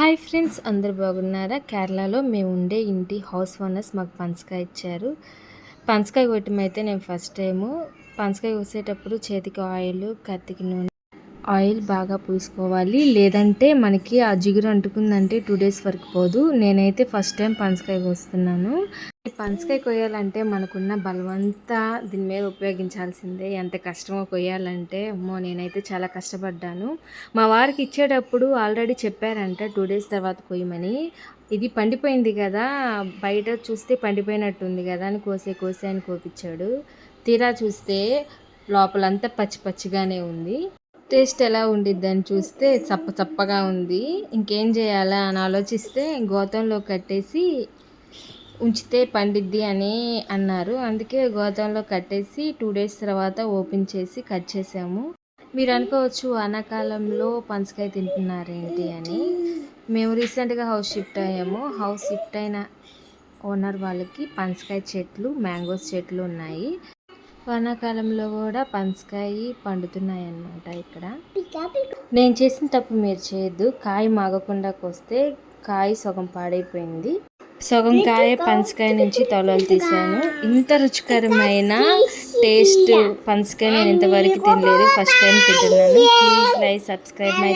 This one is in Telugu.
హాయ్ ఫ్రెండ్స్ అందరు బాగున్నారా? కేరళలో మేము ఉండే ఇంటి హౌస్ ఓనర్స్ మాకు పంచకాయ ఇచ్చారు. పంచకాయ కొట్టడం అయితే నేను ఫస్ట్ టైము. పంచకాయ కోసేటప్పుడు చేతికి ఆయిల్ కత్తికి నూనె ఆయిల్ బాగా పూసుకోవాలి. లేదంటే మనకి ఆ జిగురు అంటుకుందంటే టూ డేస్ వరకు పోదు. నేనైతే ఫస్ట్ టైం పనసకాయ కోస్తున్నాను. ఈ పనసకాయ కొయ్యాలంటే మనకున్న బలవంతా దీని మీద ఉపయోగించాల్సిందే. ఎంత కష్టమో కొయ్యాలంటే అమ్మో నేనైతే చాలా కష్టపడ్డాను. మా వారికి ఇచ్చేటప్పుడు ఆల్రెడీ చెప్పారంట టూ డేస్ తర్వాత కొయ్యమని ఇది పండిపోయింది కదా బయట చూస్తే పండిపోయినట్టుంది కదా అని కోసే కోసే అని కోపించాడు తీరా చూస్తే లోపలంతా పచ్చి పచ్చిగానే ఉంది. టేస్ట్ ఎలా ఉండిద్దని చూస్తే చప్ప చప్పగా ఉంది. ఇంకేం చేయాలా అని ఆలోచిస్తే గోతంలో కట్టేసి ఉంచితే పండిద్ది అని అన్నారు. అందుకే గోతంలో కట్టేసి టూ డేస్ తర్వాత ఓపెన్ చేసి కట్ చేసాము. మీరు అనుకోవచ్చు వానాకాలంలో పనసకాయ తింటున్నారేంటి అని. మేము రీసెంట్గా హౌస్ షిఫ్ట్ అయ్యాము. హౌస్ షిఫ్ట్ అయిన ఓనర్ వాళ్ళకి పనసకాయ చెట్లు మ్యాంగోస్ చెట్లు ఉన్నాయి. వానాకాలంలో కూడా పనసకాయ పండుతున్నాయి అన్నమాట ఇక్కడ నేను చేసిన తప్పు మీరు చేయొద్దు. కాయ మాగకుండా కోస్తే కాయ సగం పాడైపోయింది. సగం కాయ పనసకాయ నుంచి తొలలు తీసాను ఇంత రుచికరమైన టేస్ట్ పనసకాయ నేను ఇంతవరకు తినలేదు. ఫస్ట్ టైం తింటున్నాను. Please like subscribe my